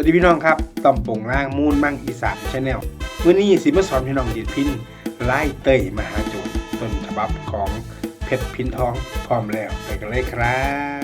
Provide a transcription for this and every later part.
วัสดีพี่น้องครับต่อมป่งล่างมูนมั่งอีสานชาแนลวันนี้สิมาสอนพี่น้องดีดพินไล่เตยมหาโจรต้นฉบับของเพชรพินทองพร้อมแล้วไปกันเลยครับ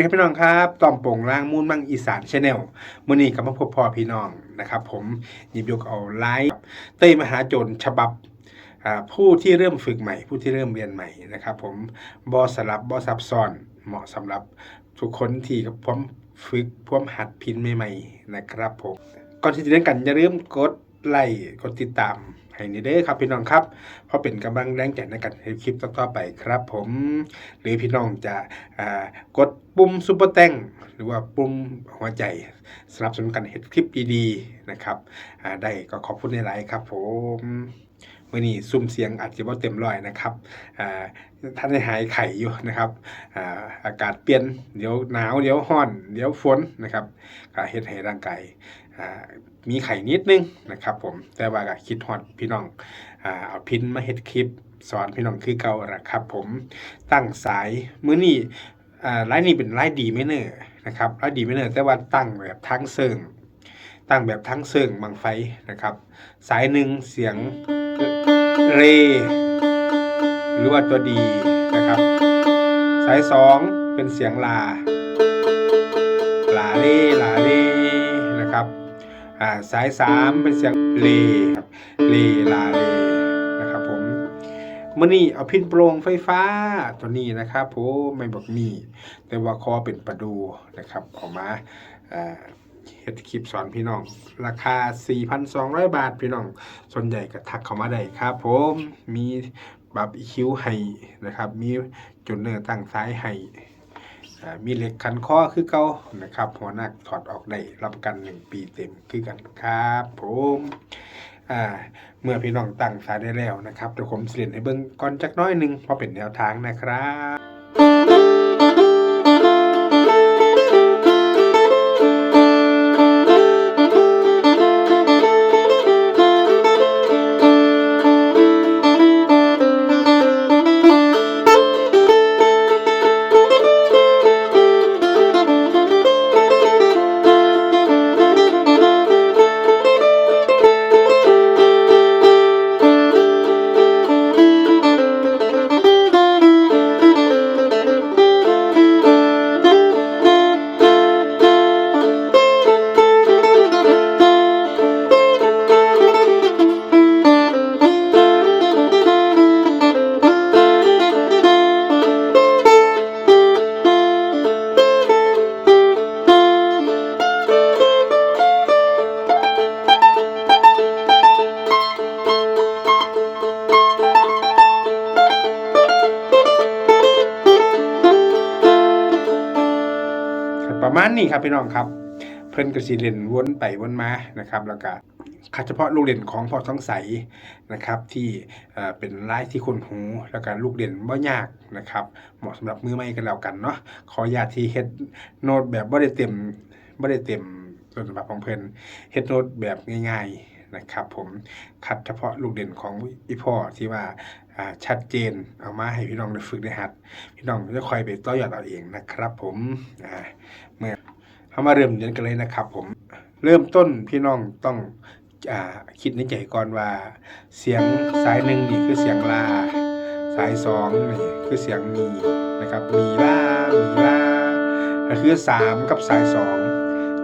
ดีครับพี่น้องครับต่อมโป่งล่างมูนมั่งอีสานชาแนลมื่อนี้กับมาพบพ่อพี่น้องนะครับผมหยิบยกเอาไลฟ์เต้มหาโจรฉบับผู้ที่เริ่มฝึกใหม่ ผู้ที่เริ่มเรียนใหม่นะครับผมบอสลับบอซับซ้อนเหมาะสำหรับทุกคนที่กับพร้อมฝึกพร้อมหัดพินใหม่ๆนะครับผมก่อนที่จะเล่นกันอย่าลืมกดไลค์กดติดตาม ให้นี่เด้อครับพี่น้องครับเพราะเป็นกำลังแรงใจในการให้คลิปต่อๆไปครับผม หรือพี่น้องจะกดปุ่มซุปเปอร์แตงหรือว่าปุ่มหัวใจสนับสนุนกันเห็นคลิปดีๆนะครับได้ก็ขอบคุณในไลน์ครับผมมื่อนี้ซุ่มเสียงอาจจะว่าเต็มร้อยนะครับท่านได้หายไข่อยู่นะครับอาอากาศเปลี่ยน เดี๋ยวหนาว เดี๋ยวร้อน เดี๋ยวฝนนะครับก็เฮ็ดให้ร่างกาย มีไข่นิดนึงนะครับผมแต่ว่าก็คิดฮอดพี่น้องอเอาพินมาเฮ็ดคลิป สอนพี่น้องคือเก่าละครับผมตั้งสายมื้อนี้อ่าไลน์นี้เป็นไลน์ดีไม่เนอนะครับไลน์ดีไม่เนอแต่ว่าตั้งแบบทั้งเซิงตั้งแบบทั้งเซิงบังไฟนะครับ สายหนึ่งเสียงเร หรือว่าตัวดีนะครับ สายสองเป็นเสียงลาลาเล่ลา อ่าสายสามเป็นเสียงเลครับเลลาเลนะครับผมมื่อนี้เอาพินโปร่งไฟฟ้าตัวนี้นะครับผมไม่บอกมี แต่ว่าคอเป็นประดูนะครับออกมาอ่าเฮ็ดคลิปสอนพี่น้อง ราคา 4,200 บาทพี่น้อง ส่วนใหญ่ก็ทักเข้ามาได้ครับผมมีบับอีคิวให้นะครับ มีจุดเนื้อตั้งซ้ายให้ มีเหล็กขันข้อคือเก่านะครับ หัวหน้าถอดออกได้รับประกัน 1 ปีเต็มคือกันครับผมเมื่อพี่น้องตั้งสายได้แล้วนะครับเดี๋ยวผมเสียนให้เบิ่งก่อนจักน้อยหนึงเพราะเป็นแนวทางนะครับ ณนี้ครับพี่น้องครับ เพิ่นกระสิเล่นวนไปวนมานะครับแล้วก็เฉพาะลูกเด่นของพอท้องใสนะครับ ที่เป็นไลท์ที่คนหูแล้วก็ลูกเด่นบ่ยากนะครับ เหมาะสำหรับมือใหม่กันแล้วกันเนาะขออย่าตที่เฮ็ดโน้ตแบบบ่ได้เต็มบ่ได้เต็มส่วนฉบับของเพิ่นเฮ็ดโน้ตแบบง่ายๆ นะครับผมคัดเฉพาะลูกเด่นของอีพ่อที่ว่าชัดเจนเอามาให้พี่น้องได้ฝึกได้หัด พี่น้องจะคอยไปต่อยอดเอาเองนะครับ ผมเมื่อเขามาเริ่มเรียนกันเลยนะครับ ผมเริ่มต้นพี่น้องต้องอคิดในใจก่อนว่า เสียงสายหนึ่งนี่คือเสียงลา สายสองนี่คือเสียงมีนะครับมีลามีลาก็คือสามกับสายสอง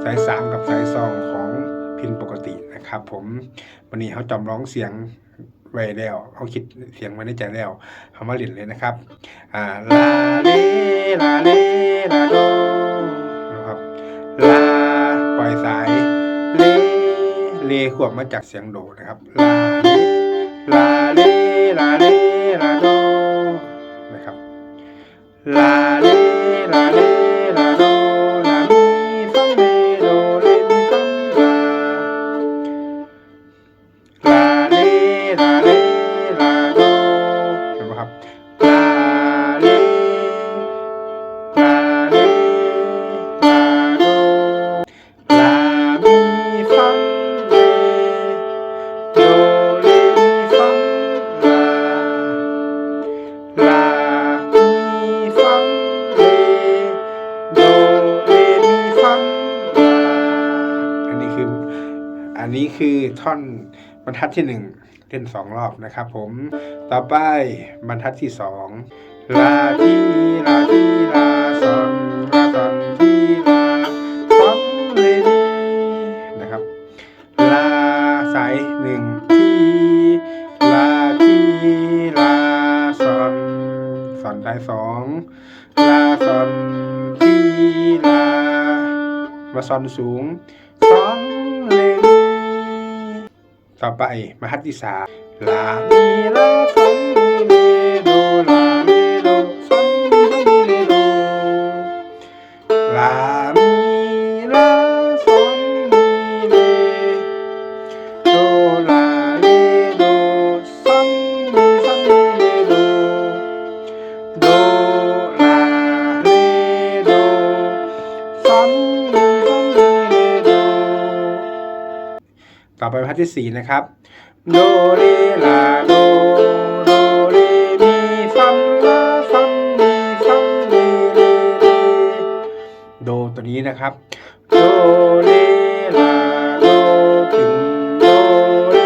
สายสามกับสายสองของพินปกติ ครับ ผมวันนี้เขาจำร้องเสียงไว้แล้วเขาคิดเสียงไว้ในใจแล้วเขามาเรียนเลยนะครับอ่าลาเลลาเลลาโดนะครับลาปล่อยสายเลเลขวบมาจากเสียงโดนะครับลาเลลาเลลาเลลาโดนะครับลา ครับลาเลกลาเลกลาโดลามีฟัมเลโดเลมีฟัมลาลามีฟัมเลโดเลมีฟัมลาอันนี้คือ อันนี้คือท่อนบรรทัดที่หนึ่ง เล่นสองรอบนะครับผมต่อไปบรรทัดที่สองลาทีลาทีลาซอนลาซอนทีลาซอนเลดีนะครับ ลาสายหนึ่งทีลาทีลาซอนซอนสายสองลาซอนทีลามาซอนสูง ต่อไปมาฮัตที่สามลามีลาซอนมีเลโดลาเลโดซอนมีซอนมีเลโดลา ทที่สี่นะครับโดเรลาโดโดเรมีซอนลาซอนมีซอนเลเลเลโดตัวนี้นะครับโดเรลาโดถึงโดเร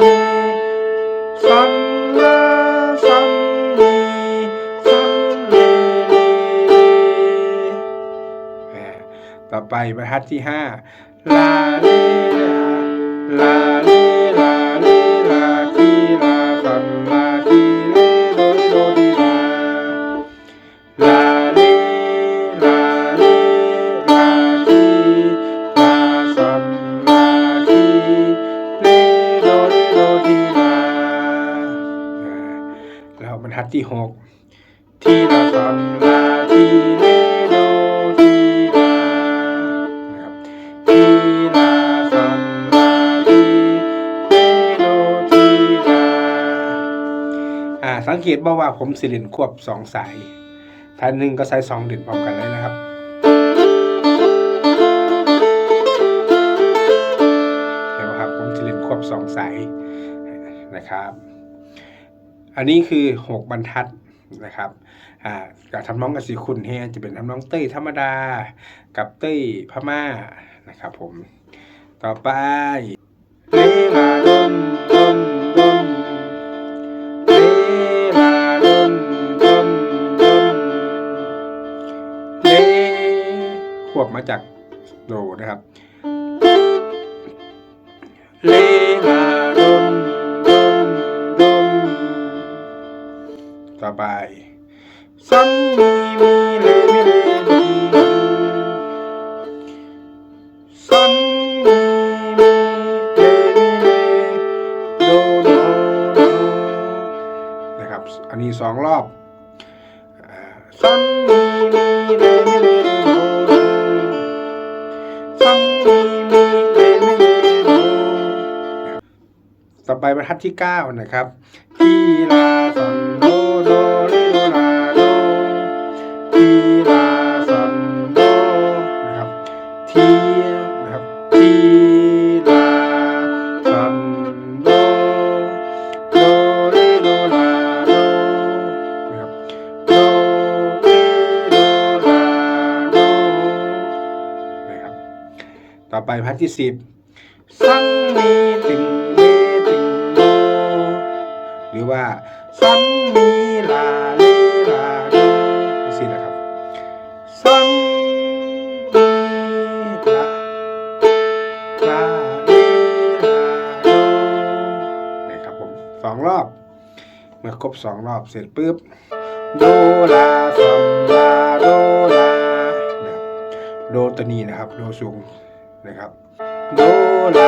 มีซอนลาซอนมีซอนเลเลแหมต่อไปบรรทัดที่ห้าลาเลลาเลล อ่าสังเกตบ่ว่าผมสิเล่นควบสองสายท่านหนึ่งก็ใช้สองเด่นพร้อมกันเลยนะครับเห็นไหมครับผมจะเล่นควบสองสายนะครับ อันนี้คือหกบรรทัดนะครับอ่ากับทำน้องกับสีคุณเฮจะเป็นทำน้องเต้ยธรรมดา กับเต้ยพม่านะครับผมต่อไป วบมาจากโดนะครับเลลาดนดนดนต่อไปซอนมีมีเลมีเลดนดนซอนมีมีเลมีเลโดโดโดนะครับ อันนี้สองรอบซอนมีมีเลมีเล ไปบรรทัดที่ 9 นะครับทีลาซอนโดโดเรโดลาโดทีลาซอนโดนะครับทีนะครับทีลาซอนโดโดเรโดลาโดนะครับโดเรโดลาโดนะครับต่อไปพัทที่สิบซังมี ว่าซันมีลาเลลาโดนี่สินะครับซันมีลาลาเลลาโดนะครับผมสองรอบ เมื่อครบสองรอบเสร็จปุ๊บโดลาซอนลาโดลาโดตัวนี้นะครับ โดสูงนะครับ โดลา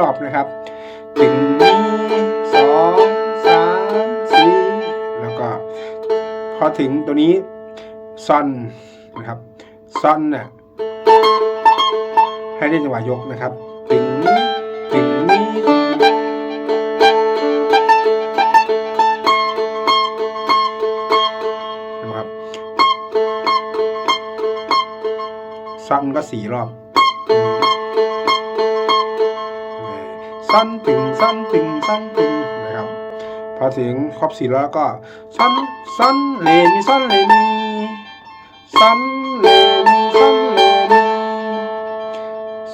รอบนะครับถึงนี้สองสามสี่แล้วก็ พอถึงตัวนี้ซอนนะครับซอนน่ะให้ได้จังหวะยกนะครับถึงนี้ถึงนี้นะครับซอนก็สี่รอบ ซอนตึงซอนตึงซอนตึงนะครับพอถึงครบสี่ร้อยก็ซอนซอนเลมีซอนเลมีซอนเลมีซอนเลมี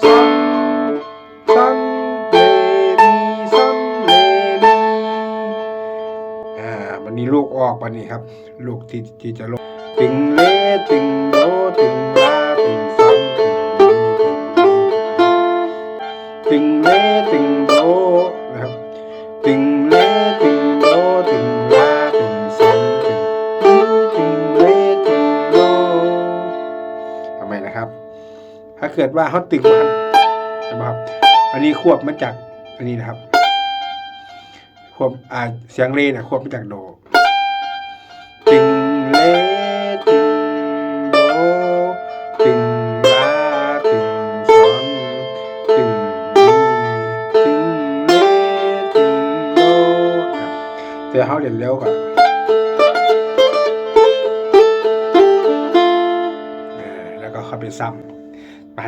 ซอนซอนเลมีซอนเลมีอ่าวันนี้ลูกออกวันนี้ครับ ลูกที่ที่จะลงตึงเลตึงโดตึงลาตึงซอนตึงเลตึง เกิดว่าเขาตึงมันนะครับ อันนี้ควบมาจากอันนี้นะครับควบอ่าเสียงเรนะควบมาจากโด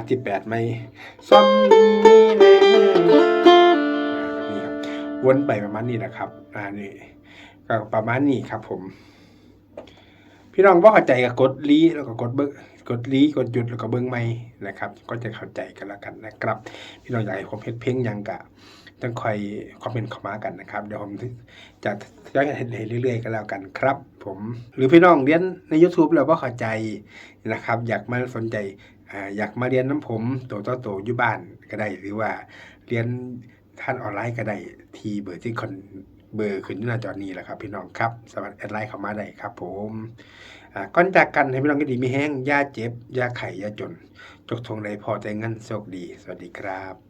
ที่แปดไหมซอนมีเลแบบนี้ครับวนไปประมาณนี้นะครับอ่านี่ก็ประมาณนี้ครับผม พี่น้องว่าเข้าใจก็กดลีแล้วก็กดเบิ้งกดลีกดหยุดแล้วก็เบิ้งไม่นะครับ ก็จะเข้าใจกันแล้วกันนะครับ พี่น้องอยากให้ผมเฮ็ดเพลงยังกะต้องคอยคอมเมนต์เข้ามากันนะครับ เดี๋ยวผมจะจะเห็นเรื่อยๆกันแล้วกันครับ ผม หรือพี่น้องเรียนใน YouTube แล้วว่าเข้าใจนะครับ อยากมาสนใจ อ่าอยากมาเรียนน้ำผมตัวต่อตัวอยู่บ้านก็ได้ หรือว่าเรียนท่านออนไลน์ก็ได้ทีเบอร์ที่คนเบอร์ขึ้นหน้าจอนี้แหละครับ พี่น้องครับสามารถแอดไลน์เข้ามาได้ครับ ผมอ่าก่อนจากกันให้พี่น้องก็ดีมีแห้งยาเจ็บยาไข่ยาจน จกทงใดพอใจเงินโชคดี สวัสดีครับ